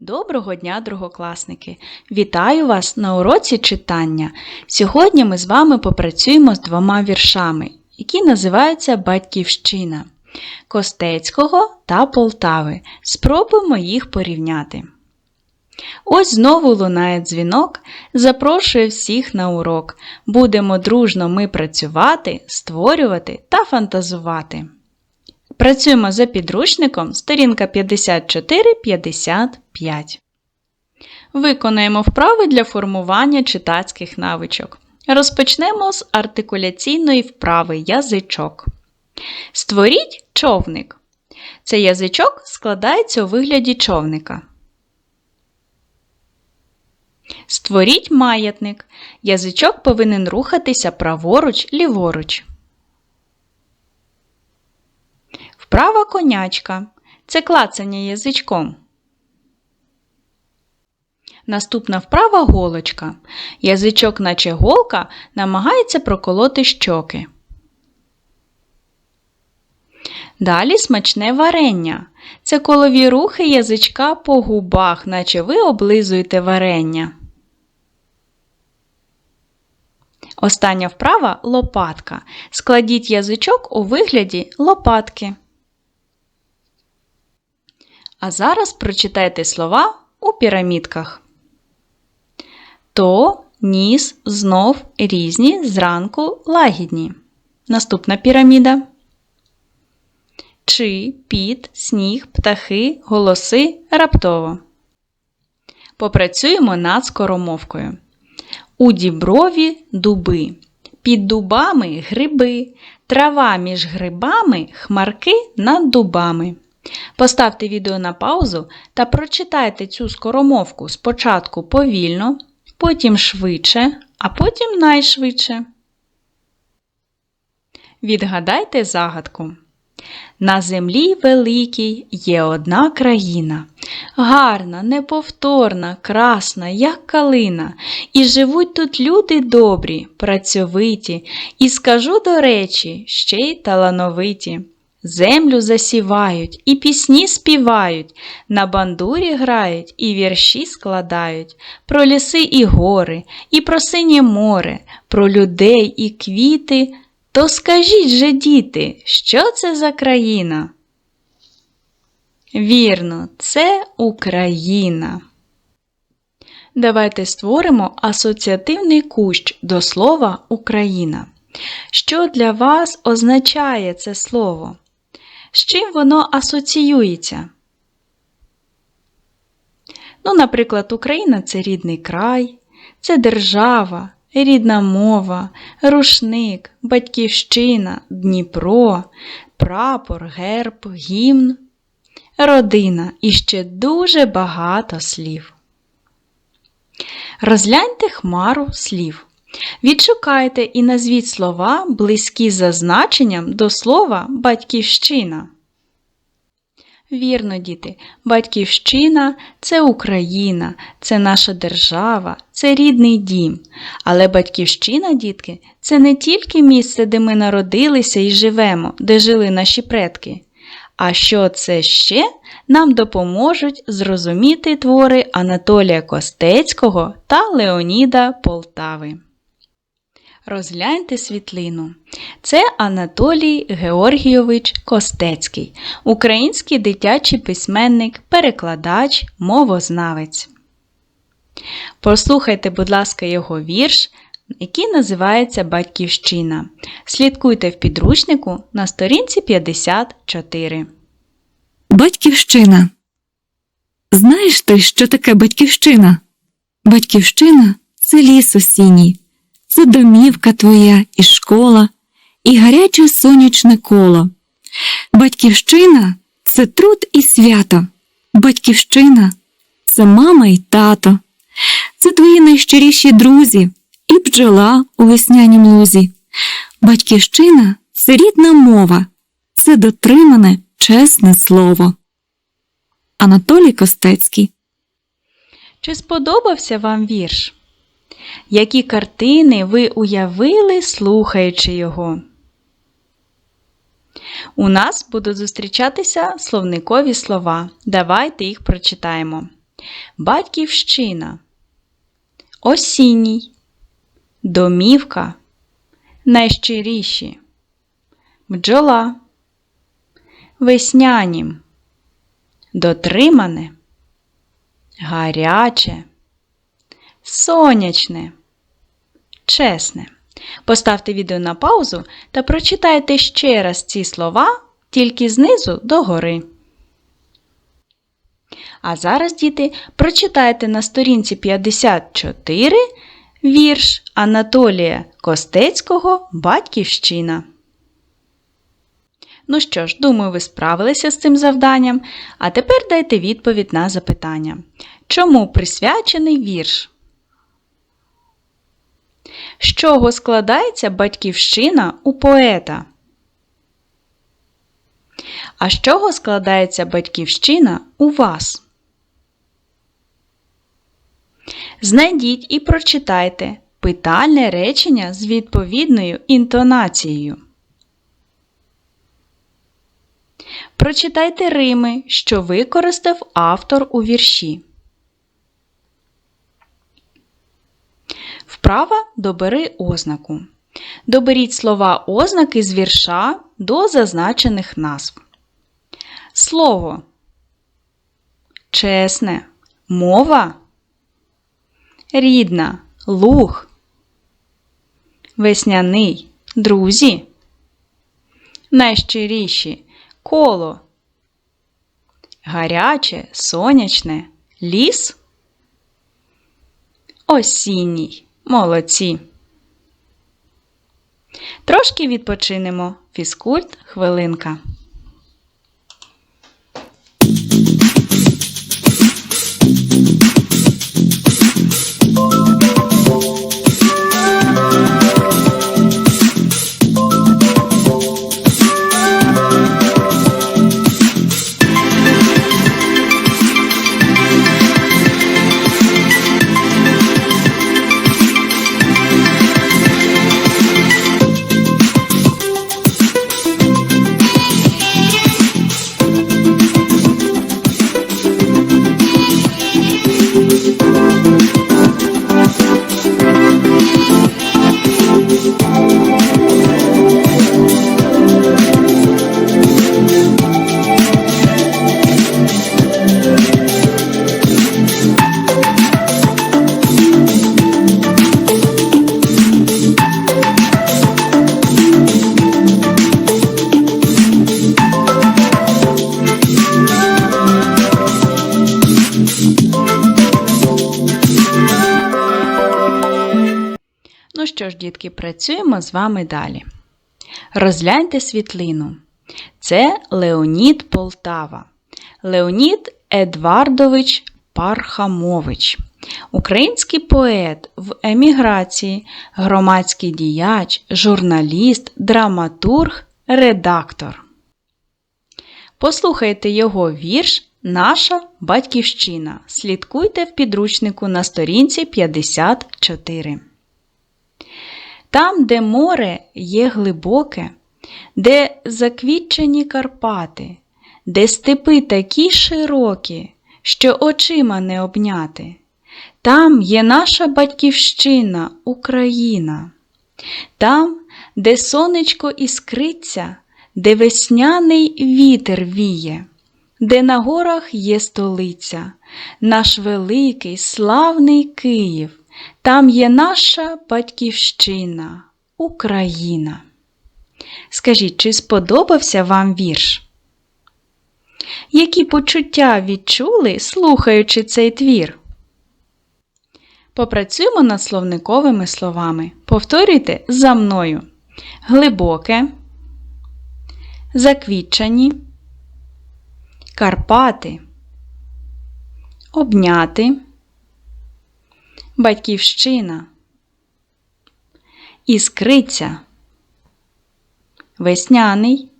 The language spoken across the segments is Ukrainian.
Доброго дня, другокласники! Вітаю вас на уроці читання. Сьогодні ми з вами попрацюємо з двома віршами, які називаються Батьківщина Костецького та Полтави. Спробуємо їх порівняти. Ось знову лунає дзвінок, запрошує всіх на урок. Будемо дружно ми працювати, створювати та фантазувати. Працюємо за підручником сторінка 54-55. Виконаємо вправи для формування читацьких навичок. Розпочнемо з артикуляційної вправи язичок. Створіть човник. Цей язичок складається у вигляді човника. Створіть маятник. Язичок повинен рухатися праворуч, ліворуч. Вправа конячка. Це клацання язичком. Наступна вправа голочка. Язичок, наче голка, намагається проколоти щоки. Далі смачне варення. Це колові рухи язичка по губах, наче ви облизуєте варення. Остання вправа лопатка. Складіть язичок у вигляді лопатки. А зараз прочитайте слова у пірамідках. То, ніс, знов, різні, зранку, лагідні. Наступна піраміда. Чи, під, сніг, птахи, голоси раптово. Попрацюємо над скоромовкою. У діброві дуби. Під дубами гриби, трава між грибами, хмарки над дубами. Поставте відео на паузу та прочитайте цю скоромовку спочатку повільно, потім швидше, а потім найшвидше. Відгадайте загадку. На землі великій є одна країна, гарна, неповторна, красна, як калина, і живуть тут люди добрі, працьовиті, і скажу до речі, ще й талановиті. Землю засівають, і пісні співають, на бандурі грають і вірші складають, про ліси і гори, і про синє море, про людей і квіти. То скажіть же, діти, що це за країна? Вірно, це Україна. Давайте створимо асоціативний кущ до слова Україна. Що для вас означає це слово? З чим воно асоціюється? Ну, наприклад, Україна це рідний край, це держава, рідна мова, рушник, батьківщина, Дніпро, прапор, герб, гімн, родина і ще дуже багато слів. Розгляньте хмару слів. Відшукайте і назвіть слова, близькі за значенням до слова батьківщина. Вірно, діти, батьківщина це Україна, це наша держава, це рідний дім. Але батьківщина, дітки, це не тільки місце, де ми народилися і живемо, де жили наші предки. А що це ще нам допоможуть зрозуміти твори Анатолія Костецького та Леоніда Полтави. Розгляньте світлину. Це Анатолій Георгійович Костецький, український дитячий письменник, перекладач, мовознавець. Послухайте, будь ласка, його вірш, який називається Батьківщина. Слідкуйте в підручнику на сторінці 54. Батьківщина. Знаєш ти, що таке батьківщина? Батьківщина це ліс осінній, це домівка твоя і школа, і гаряче сонячне коло. Батьківщина це труд і свято. Батьківщина це мама і тато, це твої найщиріші друзі і бджола у веснянім лузі. Батьківщина це рідна мова, це дотримане чесне слово. Анатолій Костецький Чи сподобався вам вірш? Які картини ви уявили, слухаючи його? У нас будуть зустрічатися словникові слова. Давайте їх прочитаємо. Батьківщина. Осінній. Домівка. Найщиріші. Бджола. Веснянім. Дотримане. Гаряче. Сонячне. Чесне. Поставте відео на паузу та прочитайте ще раз ці слова тільки знизу до гори. А зараз, діти, прочитайте на сторінці 54 вірш Анатолія Костецького Батьківщина. Ну що ж, думаю, ви справилися з цим завданням. А тепер дайте відповідь на запитання. Чому присвячений вірш? З чого складається батьківщина у поета? А з чого складається батьківщина у вас? Знайдіть і прочитайте питальне речення з відповідною інтонацією. Прочитайте рими, що використав автор у вірші. Вправа добери ознаку. Доберіть слова ознаки з вірша до зазначених назв. Слово чесне, мова, рідна, луг, весняний, друзі, найщиріші коло, гаряче, сонячне, ліс, осінній, молодці. Трошки відпочинемо. Фізкульт, хвилинка. Дітки, працюємо з вами далі. Розгляньте світлину. Це Леонід Полтава. Леонід Едвардович Пархамович. Український поет в еміграції, громадський діяч, журналіст, драматург, редактор. Послухайте його вірш Наша батьківщина. Слідкуйте в підручнику на сторінці 54. Там, де море є глибоке, де заквітчені Карпати, де степи такі широкі, що очима не обняти. Там є наша батьківщина, Україна. Там, де сонечко іскриться, де весняний вітер віє, де на горах є столиця, наш великий славний Київ. Там є наша батьківщина, Україна. Скажіть, чи сподобався вам вірш? Які почуття відчули, слухаючи цей твір? Попрацюємо над словниковими словами. Повторюйте за мною. Глибоке, заквітчані, Карпати, обняти батьківщина, іскриця, весняний,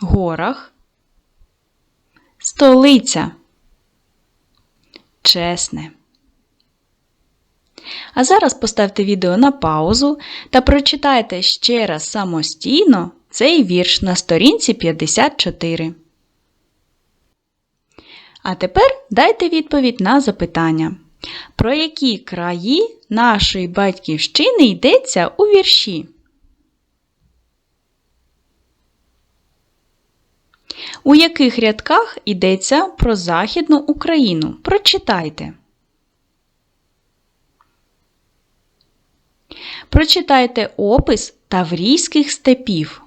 горах, столиця, чесне. А зараз поставте відео на паузу та прочитайте ще раз самостійно цей вірш на сторінці 54. А тепер дайте відповідь на запитання. Про які краї нашої батьківщини йдеться у вірші? У яких рядках йдеться про Західну Україну? Прочитайте. Прочитайте опис таврійських степів.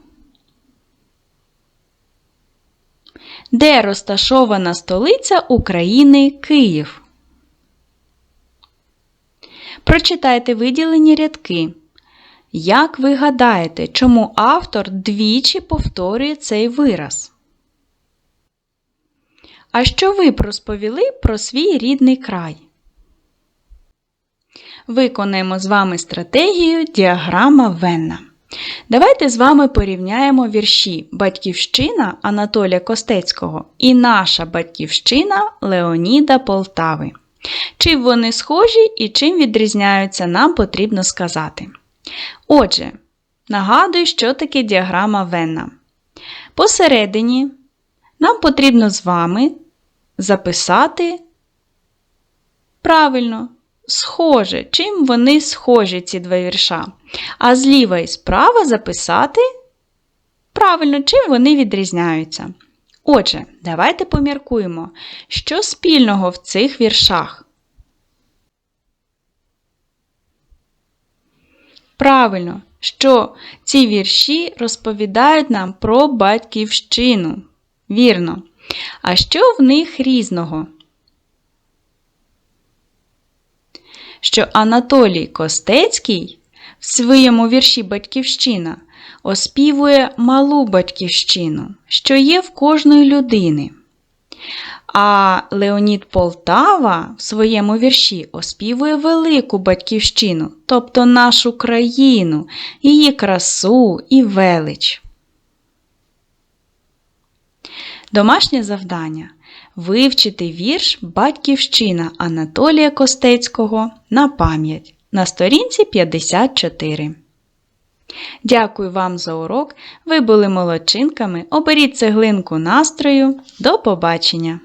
Де розташована столиця України Київ? Прочитайте виділені рядки. Як ви гадаєте, чому автор двічі повторює цей вираз? А що ви розповіли про свій рідний край? Виконаємо з вами стратегію діаграма Венна. Давайте з вами порівняємо вірші Батьківщина Анатолія Костецького і наша батьківщина Леоніда Полтави. Чим вони схожі і чим відрізняються, нам потрібно сказати. Отже, нагадую, що таке діаграма Венна. Посередині нам потрібно з вами записати правильно, схоже, чим вони схожі, ці два вірша. А зліва і справа записати правильно, чим вони відрізняються. Отже, давайте поміркуємо, що спільного в цих віршах. Правильно, що ці вірші розповідають нам про батьківщину. Вірно. А що в них різного? Що Анатолій Костецький в своєму вірші Батьківщина оспівує малу батьківщину, що є в кожної людини. А Леонід Полтава в своєму вірші оспівує велику батьківщину, тобто нашу країну, її красу і велич. Домашнє завдання вивчити вірш Батьківщина Анатолія Костецького на пам'ять на сторінці 54. Дякую вам за урок. Ви були молодчинками. Оберіть цеглинку настрою. До побачення!